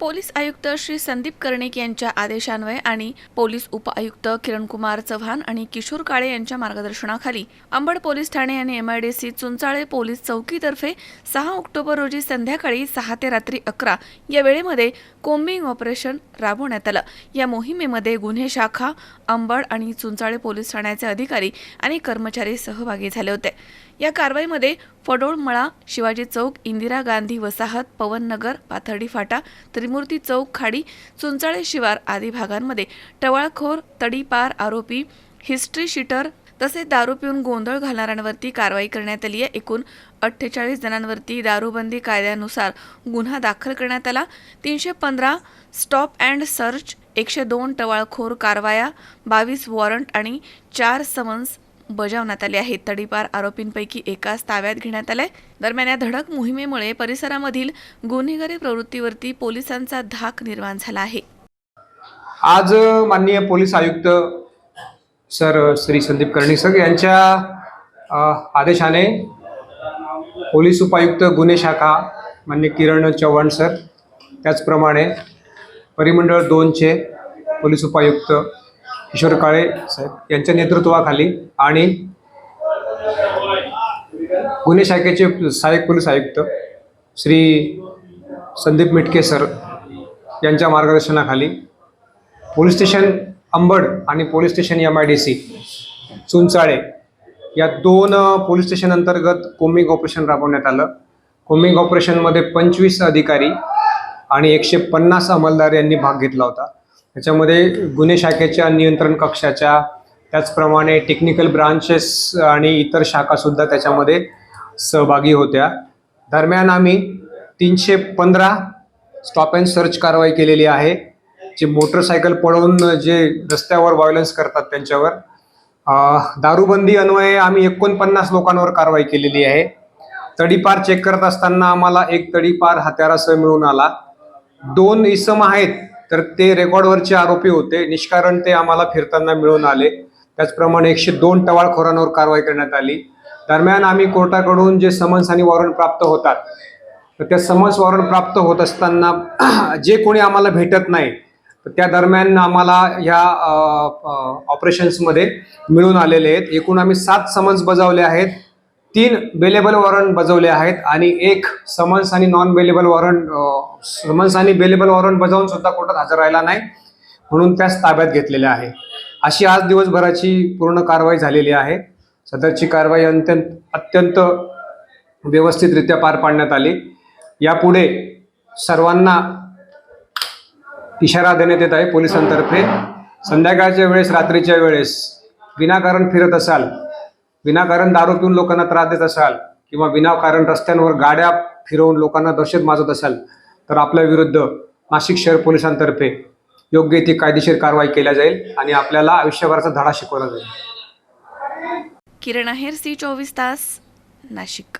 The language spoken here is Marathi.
पोलीस आयुक्त श्री संदीप कर्णिक यांच्या आदेशान्वये आणि पोलीस उपआयुक्त किरणकुमार चव्हाण आणि किशोर काळे यांच्या मार्गदर्शनाखाली अंबड पोलीस ठाणे आणि एमआयडीसी चुंचाळे पोलीस चौकीतर्फे सहा ऑक्टोबर रोजी संध्याकाळी सहा ते रात्री अकरा या वेळेमध्ये कोम्बिंग ऑपरेशन राबवण्यात आलं. या मोहिमेमध्ये गुन्हे शाखा अंबड आणि चुंचाळे पोलीस ठाण्याचे अधिकारी आणि कर्मचारी सहभागी झाले होते. या कारवाईमध्ये फडोळमळा शिवाजी चौक इंदिरा गांधी वसाहत पवननगर पाथर्डी फाटा त्रिमूर्ती चौक खाडी चुंचाळे शिवार आदी भागांमध्ये टवाळखोर तडीपार आरोपी हिस्ट्री शीटर तसेच दारू पिऊन गोंधळ घालणाऱ्यांवरती कारवाई करण्यात आली आहे. एकूण अठ्ठेचाळीस जणांवरती दारूबंदी कायद्यानुसार गुन्हा दाखल करण्यात आला. तीनशे पंधरा स्टॉप अँड सर्च एकशे दोन टवाळखोर कारवाया बावीस वॉरंट आणि चार समन्स बजावण्यात आले आहेत तडीपार आरोपींपैकी एकाच ताब्यात घेण्यात आलाय. दरम्यान या धडक मोहिमेमुळे परिसरामधील गुन्हेगारी प्रवृत्तीवरती पोलिसांचा धाक निर्माण झाला आहे. आज माननीय पोलीस आयुक्त सर श्री संदीप कर्णिक सर यांच्या आदेशाने पोलीस उपायुक्त गुन्हे शाखा मान्य किरण चव्हाण सर त्याचप्रमाणे परिमंडळ दोनचे पोलीस उपायुक्त किशोर काळे साहेब यांच्या नेतृत्वाखाली आणि गुन्हे शाखेचे सहाय्यक पोलीस आयुक्त श्री संदीप मिटके सर यांच्या मार्गदर्शनाखाली पोलीस स्टेशन अंबड आणि police station M I D C Chunchale या दोन पोलीस स्टेशन अंतर्गत कोमिंग ऑपरेशन राबवण्यात आलं. कोमिंग ऑपरेशनमध्ये पंचवीस अधिकारी आणि एकशे पन्नास अंमलदार यांनी भाग घेतला होता. त्याच्यामध्ये गुन्हे शाखेच्या नियंत्रण कक्षाच्या त्याचप्रमाणे टेक्निकल ब्रांचेस आणि इतर शाखासुद्धा त्याच्यामध्ये सहभागी होत्या. दरम्यान आम्ही तीनशे पंधरा स्टॉप अँड सर्च कारवाई केलेली आहे जे मोटरसायकल पळवून जे रस्त्यावर व्हायलन्स करतात त्यांच्यावर. दारूबंदी अन्वये आम्ही एकोणपन्नास लोकांवर कारवाई केलेली आहे. तडीपार चेक करत असताना आम्हाला एक तडीपार हत्यारासह मिळून आला. दोन इसम आहेत तर ते रेकॉर्डवरचे आरोपी होते. निष्कारण ते आम्हाला फिरताना मिळून आले. त्याचप्रमाणे एकशे दोन टवाळखोरांवर कारवाई करण्यात आली. दरम्यान आम्ही कोर्टाकडून जे समन्स आणि वॉरंट प्राप्त होतात तर त्या समन्स वॉरंट प्राप्त होत असताना जे कोणी आम्हाला भेटत नाही तर त्या दरम्यान आम्हाला ह्या ऑपरेशन्समध्ये मिळून आलेले आहेत. एकूण आम्ही सात समन्स बजावले आहेत. तीन बेलेबल वॉरंट बजावले आहेत आणि एक समन्स आणि नॉन बेलेबल वॉरंट समन्स आणि बेलेबल वॉरंट बजावून सुद्धा कोर्टात हजर राहिला नाही म्हणून त्याच ताब्यात घेतलेले आहे. अशी आज दिवसभराची पूर्ण कारवाई झालेली आहे. सदरची कारवाई अत्यंत अत्यंत व्यवस्थितरित्या पार पाडण्यात आली. यापुढे सर्वांना इशारा देण्यात येत आहे पोलिसांतर्फे. संध्याकाळच्या वेळेस रात्रीच्या वेळेस विनाकारण फिरत असाल विनाकारण दारू पिऊन लोकांना त्रास देत असाल किंवा विनाकारण रस्त्यांवर गाड्या फिरवून लोकांना दहशत माजत असाल तर आपल्या विरुद्ध नाशिक शहर पोलिसांतर्फे योग्य ती कायदेशीर कारवाई केल्या जाईल आणि आपल्याला आयुष्यभराचा धडा शिकवला जाईल. किरण आहेर सी चोवीस तास नाशिक.